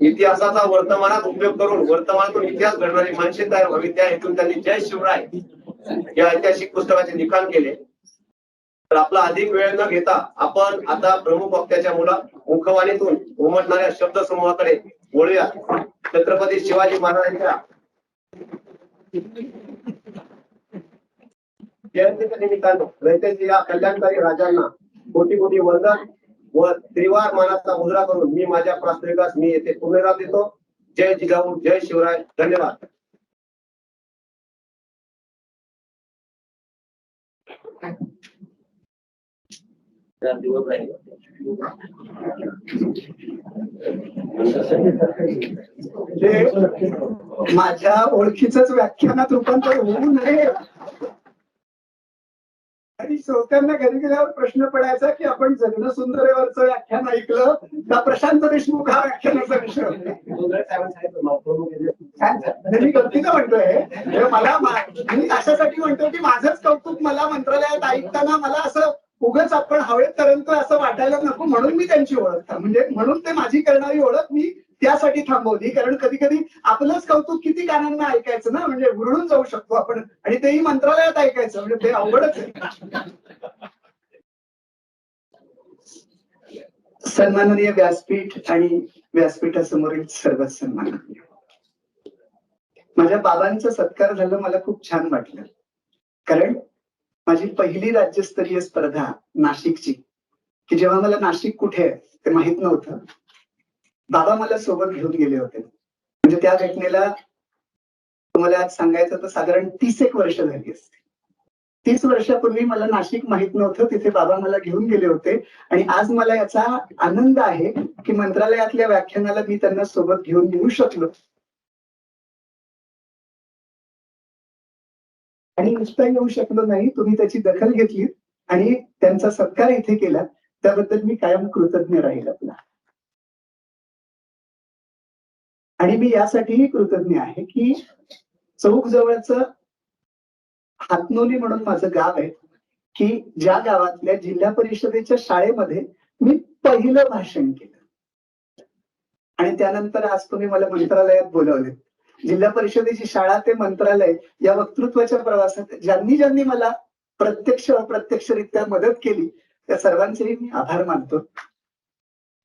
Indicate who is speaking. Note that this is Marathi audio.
Speaker 1: इतिहासाचा वर्तमानात उपयोग करून वर्तमानातून इतिहास घडणारी माणसे तयार व्हावी त्या हेतून त्यांनी जय शिवराय या ऐतिहासिक पुस्तकाचे लिखाण केले. तर आपला अधिक वेळ न घेता आपण आता प्रमुख वक्त्याच्या मुला मुखवाणीतून उमटणाऱ्या शब्द समूहाकडे वळूया. छत्रपती शिवाजी महाराजांच्या जयंतीच्या निमित्तानं रयतेच्या या कल्याणकारी राजांना कोटी कोटी वंदन व त्रिवार मानाचा मुद्रा करून मी माझ्या प्रास्ताविकास मी येथे पुनराव देतो. जय जिजाऊ जय शिवराय धन्यवाद.
Speaker 2: माझ्या ओळखीच व्याख्यानात रूपांतर होऊ नये. आणि श्रोत्यांना घरी गेल्यावर प्रश्न पडायचा की आपण जगन सुंदरेवरचं व्याख्यान ऐकलं का प्रशांत देशमुख हा व्याख्यानाचा विषय मी गमतीनं म्हणतोय. म्हणजे मला मी अशासाठी म्हणतोय की माझंच कौतुक मला मंत्रालयात ऐकताना मला असं उगच आपण हवेत तरंगतोय असं वाटायला नको म्हणून मी त्यांची ओळख म्हणजे म्हणून ते माझी करणारी ओळख मी त्यासाठी थांबवली. कारण कधी कधी आपलंच कौतुक किती गाण्यांना ऐकायचं ना? म्हणजे हुरळून जाऊ शकतो आपण. आणि तेही मंत्रालयात ऐकायचं. म्हणजे ते अवघडच आहे. सन्माननीय व्यासपीठ आणि व्यासपीठासमोरील सर्व सन्माननीय. माझ्या बाबांचा सत्कार झालं मला खूप छान वाटलं. कारण माझी पहिली राज्यस्तरीय स्पर्धा नाशिकची की जेव्हा मला नाशिक कुठे आहे ते माहीत नव्हतं. बाबा मला सोबत घेऊन गेले होते. म्हणजे त्या घटनेला तुम्हाला आज सांगायचं तर साधारण तीस एक वर्ष झाली असते तीस वर्षापूर्वी मला नाशिक माहीत नव्हतं तिथे बाबा मला घेऊन गेले होते. आणि आज मला याचा आनंद आहे की मंत्रालयातल्या व्याख्यानाला मी त्यांना सोबत घेऊन येऊ शकलो. आणि नुसता येऊ शकलो नाही तुम्ही त्याची दखल घेतली आणि त्यांचा सत्कार इथे केला त्याबद्दल मी कायम कृतज्ञ राहील आपला. आणि मी यासाठीही कृतज्ञ आहे की चौक जवळच हातनोली म्हणून माझं गाव आहे की ज्या गावातल्या जिल्हा परिषदेच्या शाळेमध्ये मी पहिलं भाषण केलं. आणि त्यानंतर आज तुम्ही मला मंत्रालयात बोलवले. जिल्हा परिषदेची शाळा ते मंत्रालय या वक्तृत्वाच्या प्रवासात ज्यांनी ज्यांनी मला प्रत्यक्ष अप्रत्यक्षरित्या मदत केली त्या सर्वांचेही मी आभार मानतो.